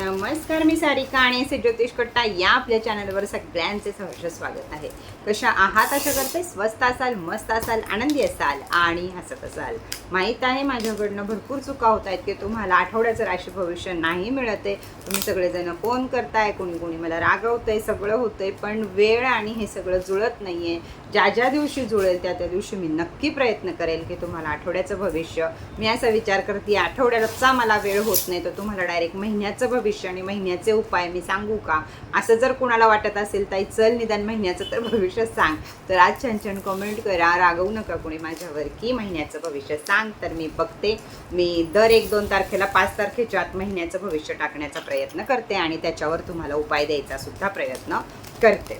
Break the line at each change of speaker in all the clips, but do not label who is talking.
नमस्कार मी सारिका आणि से ज्योतिष कट्टा या आपल्या चॅनलवर सगळ्यांचे सहर्ष स्वागत आहे. कशा आहात अशा करते स्वस्त असाल मस्त असाल आनंदी असाल आणि हसत असाल. माहीत आहे माझ्याकडनं भरपूर चुका होत आहेत की तुम्हाला आठवड्याचं राशी भविष्य नाही मिळत. आहे तुम्ही सगळेजण फोन करताय कोणी कोणी मला रागवतंय सगळं होतंय पण वेळ आणि हे सगळं जुळत नाही आहे ज्या ज्या दिवशी जुळेल त्या त्या दिवशी मी नक्की प्रयत्न करेल की तुम्हाला आठवड्याचं भविष्य. मी असा विचार करते आठवड्याचा मला वेळ होत नाही तर तुम्हाला डायरेक्ट महिन्याचं भविष्य भविष्य आणि महिन्याचे उपाय मी सांगू का? असं जर कुणाला वाटत असेल ताई चल निदान महिन्याचं तर भविष्य सांग. तर आज छान छान कमेंट करा. रागवू नका कोणी माझ्यावर की महिन्याचं भविष्य सांग. तर मी बघते. मी दर एक दोन तारखेला पाच तारखेच्या आत महिन्याचं भविष्य टाकण्याचा प्रयत्न करते आणि त्याच्यावर तुम्हाला उपाय द्यायचा सुद्धा प्रयत्न करते.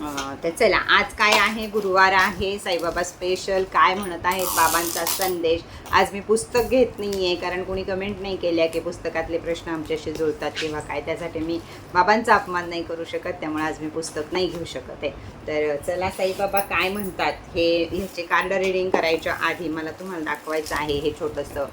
तर चला आज काय आहे? गुरुवार आहे साईबाबा स्पेशल काय म्हणत आहेत बाबांचा संदेश? आज मी पुस्तक घेत नाही आहे कारण कोणी कमेंट नाही केल्या की पुस्तकातले प्रश्न आमच्याशी जुळतात किंवा काय. त्यासाठी मी बाबांचा अपमान नाही करू शकत त्यामुळे आज मी पुस्तक नाही घेऊ शकत आहे. तर चला साईबाबा काय म्हणतात? हे ह्याचे कार्ड रिडिंग करायच्या आधी मला तुम्हाला दाखवायचं आहे. हे छोटंसं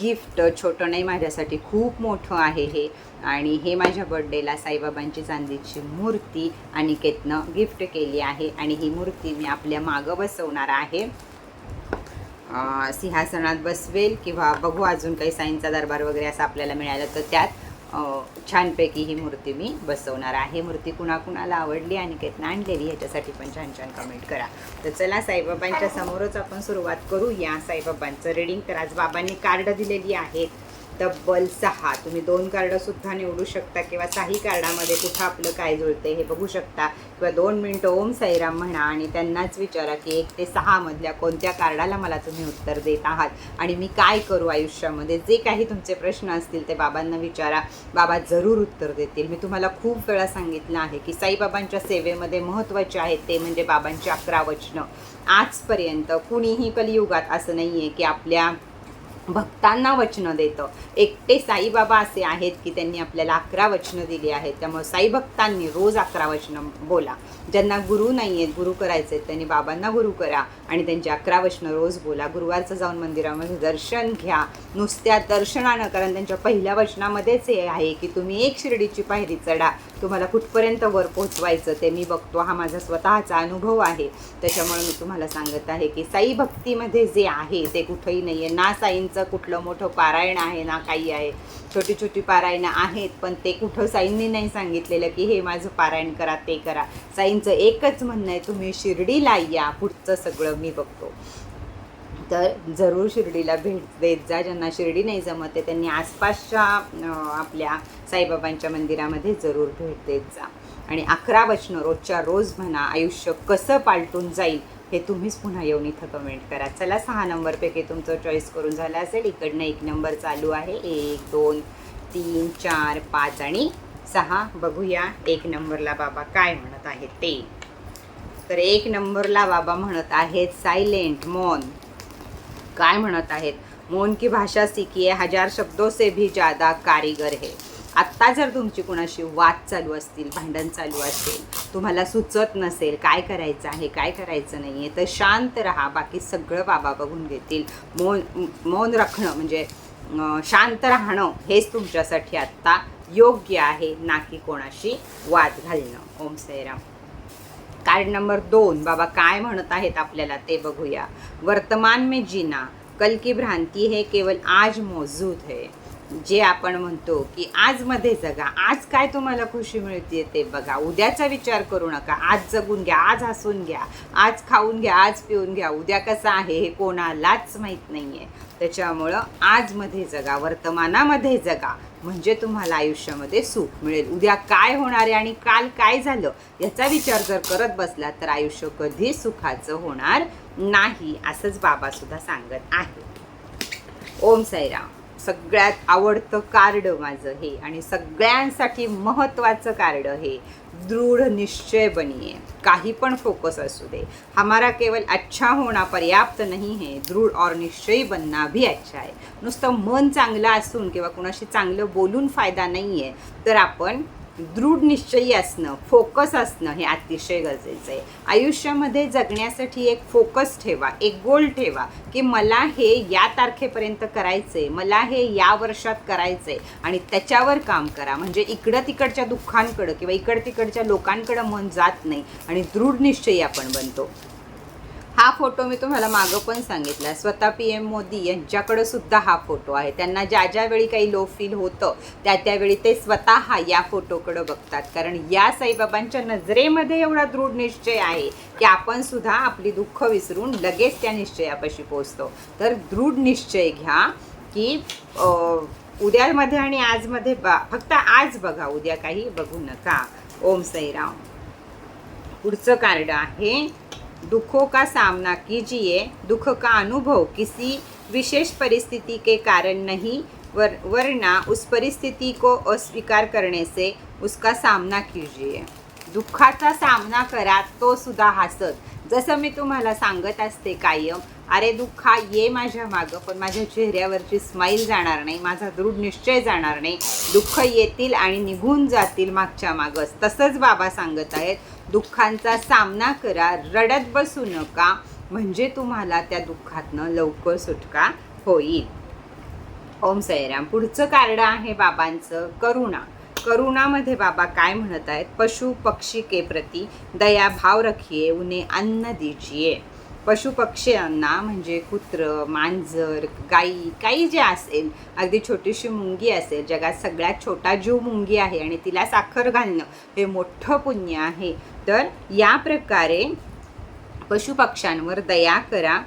गिफ्ट छोटं नाही माझ्यासाठी खूप मोठं आहे हे. आणि हे माझ्या बड्डेला साईबाबांची चांदीची मूर्ती अनिकेतनं गिफ्ट केली आहे आणि ही मूर्ती मी आपल्या मागं बसवणार आहे. सिंहासनात बसवेल किंवा बघू अजून काही साईंचा दरबार वगैरे असं आपल्याला मिळालं तर त्यात छानपैकी ही मूर्ती मी बसवणार आहे. मूर्ती कुणाकुणाला आवडली आणि केतनं आणलेली ह्याच्यासाठी पण छान छान कमेंट करा. तर चला साईबाबांच्या समोरच आपण सुरुवात करू या साईबाबांचं रीडिंग तर आज बाबांनी कार्ड दिलेली आहेत तब्बल सहा. तुम्ही दोन कार्डसुद्धा निवडू शकता किंवा साही कार्डामध्ये कुठं आपलं काय जुळते हे बघू शकता. किंवा दोन मिनटं ओम साईराम म्हणा आणि त्यांनाच विचारा की एक ते सहा मधल्या कोणत्या कार्डाला मला तुम्ही उत्तर देत आहात. आणि मी काय करू आयुष्यामध्ये? जे काही तुमचे प्रश्न असतील ते बाबांना विचारा. बाबा जरूर उत्तर देतील. मी तुम्हाला खूप वेळा सांगितलं आहे की साईबाबांच्या सेवेमध्ये महत्त्वाचे आहेत ते म्हणजे बाबांची अकरा वचनं. आजपर्यंत कुणीही कलियुगात असं नाही आहे की आपल्या भक्तांना वचनं देतं. एकटे साईबाबा असे आहेत की त्यांनी आपल्याला अकरा वचनं दिली आहेत. त्यामुळे साई भक्तांनी रोज अकरा वचनं बोला. ज्यांना गुरु नाही आहेत गुरु करायचे आहेत त्यांनी बाबांना गुरु करा आणि त्यांची अकरा वचनं रोज बोला. गुरुवारचं जाऊन मंदिरामध्ये दर्शन घ्या. नुसत्या दर्शनानं कारण त्यांच्या पहिल्या वचनामध्येच हे आहे की तुम्ही एक शिर्डीची पायरी चढा. तुम्हाला कुठपर्यंत वर पोहोचवायचं ते मी बघतो. हा माझा स्वतःचा अनुभव आहे. त्याच्यामुळे मी तुम्हाला सांगत आहे की साई भक्तीमध्ये जे आहे ते कुठंही नाही आहे ना साईंचं कुठलं मोठं पारायण आहे ना काही आहे. छोटी छोटी पारायणं आहेत पण ते कुठं साईंनी नाही सांगितलेलं की हे माझं पारायण करा ते करा. साईंचं एकच म्हणणं आहे तुम्ही शिर्डीला या. पुढचं सगळं मी बघतो. तर जरूर शिर्डीला भेट देत जा. ज्यांना शिर्डी नाही जमत आहे त्यांनी आसपासच्या आपल्या साईबाबांच्या मंदिरामध्ये जरूर भेट देत जा. आणि अकरा वचनं रोजच्या रोज म्हणा आयुष्य कसं पालटून जाईल हे तुम्हीच पुन्हा येऊन इथं कमेंट करा. चला सहा नंबरपैकी तुमचं चॉईस करून झालं असेल. इकडनं एक नंबर चालू आहे. एक दोन तीन चार पाच आणि सहा. बघूया एक नंबरला बाबा काय म्हणत आहेत ते. तर एक नंबरला बाबा म्हणत आहेत सायलेंट मौन. काय म्हणत आहेत? मौन की भाषा सीखिए हजार शब्दों से भी ज्यादा कारीगर है. आत्ता जर तुमची कुणाशी वाद चालू असतील भांडण चालू असेल तुम्हाला सुचत नसेल काय करायचं आहे काय करायचं नाही आहे तर शांत राहा बाकी सगळं बाबा बघून घेतील. मौन मौन राखणं म्हणजे शांत राहणं हेच तुमच्यासाठी आत्ता योग्य आहे ना की कोणाशी वाद घालणं. ओम सैराम कार्ड नंबर दोन. बाबा काय म्हणत आहेत आपल्याला ते बघूया. वर्तमान में जीना कल की भ्रांती है केवल आज मौजूद है. जे आपण म्हणतो की आजमध्ये जगा आज काय तुम्हाला खुशी मिळते ते बघा. उद्याचा विचार करू नका. आज जगून घ्या आज हसून घ्या आज खाऊन घ्या आज पिऊन घ्या. उद्या कसं आहे हे कोणालाच माहीत नाही आहे त्याच्यामुळं आजमध्ये जगा वर्तमानामध्ये जगा. म्हणजे तुम्हाला आयुष्यामध्ये सुख मिळेल. उद्या काय होणार आहे आणि काल काय झालं याचा विचार जर करत बसला तर आयुष्य कधी सुखाचं होणार नाही असंच बाबासुद्धा सांगत आहे. ओम साईराम. सगळ्यात आवडतं कार्ड माझं हे आणि सगळ्यांसाठी महत्त्वाचं कार्ड हे दृढ निश्चय बनिये. काही पण फोकस असू दे. हमारा केवल अच्छा होना पर्याप्त नाही है. दृढ और निश्चयी बनना भी अच्छा आहे नुसतं मन चांगलं असून किंवा कुणाशी चांगलं बोलून फायदा नाही आहे तर आपण दृढ निश्चयी असणं फोकस असणं हे अतिशय गरजेचं आहे. आयुष्यामध्ये जगण्यासाठी एक फोकस ठेवा एक गोल ठेवा की मला हे या तारखेपर्यंत करायचं आहे मला हे या वर्षात करायचं आहे आणि त्याच्यावर काम करा. म्हणजे इकडं तिकडच्या दुःखांकडं किंवा इकड तिकडच्या लोकांकडं मन जात नाही आणि दृढ निश्चयी आपण बनतो. हा फोटो मी तुम्हाला मागं पण सांगितला स्वतः पी एम मोदी यांच्याकडं सुद्धा हा फोटो आहे. त्यांना ज्या ज्या वेळी काही लो फील होतं त्या त्यावेळी ते स्वतः हा या फोटोकडं बघतात. कारण या साईबाबांच्या नजरेमध्ये एवढा दृढ निश्चय आहे की आपण सुद्धा आपली दुःख विसरून लगेच त्या निश्चयापाशी पोचतो तर दृढ निश्चय घ्या की उद्यामध्ये आणि आजमध्ये बा फक्त आज बघा उद्या काही बघू नका. ओम साईराम. पुढचं कार्ड आहे. दुखों का सामना कीजिए दुख का अनुभव किसी विशेष परिस्थिति के कारण नहीं वर वरना उस परिस्थिति को अस्वीकार करने से उसका सामना कीजिए। दुःखाचा सामना करा तो सुद्धा हसत। जसं मी तुम्हाला सांगत असते कायम अरे दुःखा ये माझ्या मागं पण माझ्या चेहऱ्यावरची स्माईल जाणार नाही माझा दृढ निश्चय जाणार नाही. दुःख येतील आणि निघून जातील मागच्या मागच. तसंच बाबा सांगत आहेत दुःखांचा सामना करा रडत बसू नका म्हणजे तुम्हाला त्या दुःखातनं लवकर सुटका होईल. ओम साईराम पुढचं कार्ड आहे बाबांचं करुणा. करुणामध्ये बाबा काय म्हणत आहेत? पशु पक्षी के प्रती दया भाव रखिये उन्हें अन्न दीजिए पशुपक्ष्यांना म्हणजे कुत्र मांजर गाई काही जे असेल अगदी छोटीशी मुंगी असेल जगात सगळ्यात छोटा जीव मुंगी आहे आणि तिला साखर घालणं हे मोठं पुण्य आहे तर या प्रकारे पशुपक्ष्यांवर दया करा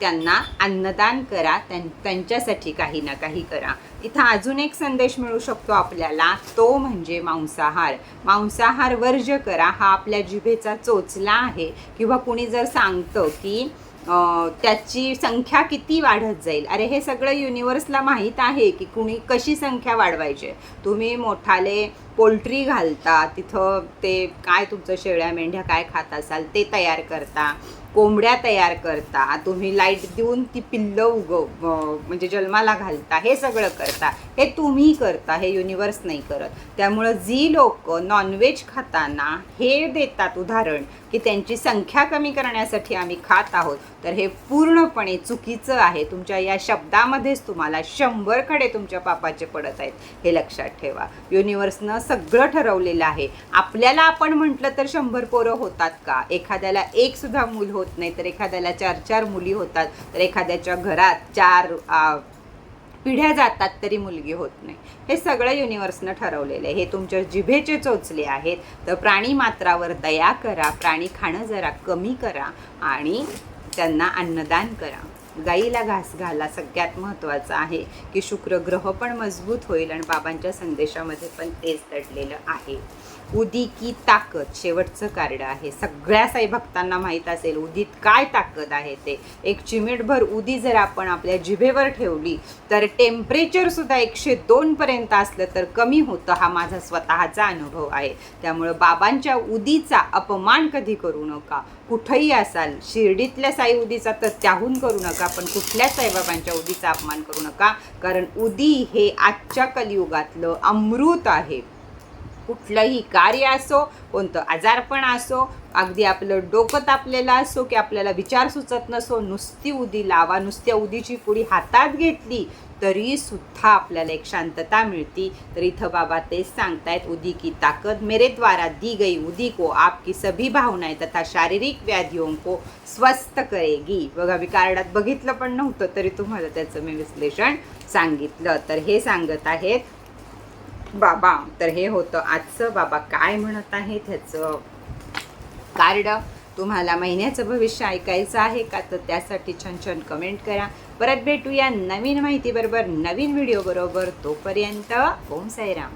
त्यांना अन्नदान करा त्यां त्यांच्यासाठी काही ना काही करा. इथं अजून एक संदेश मिळू शकतो आपल्याला तो म्हणजे मांसाहार. मांसाहार वर्ज्य करा हा आपल्या जिभेचा चोचला आहे. किंवा कुणी जर सांगतं की त्याची संख्या किती वाढत जाईल? अरे हे सगळं युनिवर्सला माहीत आहे की कुणी कशी संख्या वाढवायची आहे. तुम्ही मोठाले पोल्ट्री घालता तिथं ते काय तुमचं शेळ्या मेंढ्या काय खात असाल ते तयार करता. कोंबड्या तयार करता तुम्ही लाइट देऊन ती पिल्लं उग म्हणजे जन्माला घालता हे सगळं करता. हे तुम्ही करता हे युनिवर्स नाही करत. त्यामुळं जी लोक नॉनव्हेज खाताना हे देतात उदाहरण की त्यांची संख्या कमी करण्यासाठी आम्ही खात आहोत तर हे पूर्णपणे चुकीचं आहे. तुमच्या या शब्दामध्येच तुम्हाला शंभर खडे तुमच्या पापाचे पडत आहेत हे लक्षात ठेवा. युनिवर्सनं सगळं ठरवलेलं आहे. आपल्याला आपण म्हटलं तर शंभर पोरं होतात का? एखाद्याला एक सुद्धा मूल होत होत नाही तर एखाद्याला चार चार मुली होतात तर एखाद्याच्या घरात चार आ, पिढ्या जातात तरी मुलगी होत नाही. हे सगळं युनिव्हर्सनं ठरवलेलं आहे. हे तुमच्या जिभेचे चोचले आहेत. तर प्राणी मात्रावर दया करा प्राणी खाणं जरा कमी करा आणि त्यांना अन्नदान करा. गाईला घास घाला सगळ्यात महत्त्वाचं आहे की शुक्र ग्रह पण मजबूत होईल आणि बाबांच्या संदेशामध्ये पण तेच दडलेलं आहे. उदी की ताकद शेवटचं कार्ड आहे. सगळ्या साई भक्तांना माहीत असेल उदीत काय ताकद आहे ते. एक चिमिटभर उदी जर आपण आपल्या जिभेवर ठेवली तर टेम्परेचरसुद्धा एकशे दोनपर्यंत असलं तर कमी होतं हा माझा स्वतःचा अनुभव आहे. त्यामुळं बाबांच्या उदीचा अपमान कधी करू नका. कुठंही असाल शिर्डीतल्या साई उदीचा तर त्याहून करू नका पण कुठल्याच साईबाबांच्या उदीचा अपमान करू नका. कारण उदी हे आजच्या कलियुगातलं अमृत आहे. कुठलंही कार्य असो कोणतं आजारपण असो अगदी आपलं डोकं तापलेलं असो की आपल्याला विचार सुचत नसो नुसती उदी लावा नुसत्या उदीची पुडी हातात घेतली तरी सुद्धा आपल्याला एक शांतता मिळती. तर इथं बाबा तेच सांगतायत उदी की ताकद मेरे द्वारा दी गई उदी को आपकी सभी भावनाएं तथा शारीरिक व्याधियों को स्वस्थ करेगी. बघा मी कार्डात बघितलं पण नव्हतं तरी तुम्हाला त्याचं मी विश्लेषण सांगितलं. तर हे सांगत आहेत बाबा तर हे होतं. आजचं बाबा काय म्हणत आहे त्याचं कार्ड तुम्हाला महिन्याचं भविष्य ऐकायचं आहे का? तर त्यासाठी छान छान कमेंट करा. परत भेटूया नवीन माहितीबरोबर नवीन व्हिडिओ बरोबर. तोपर्यंत ओम साईराम.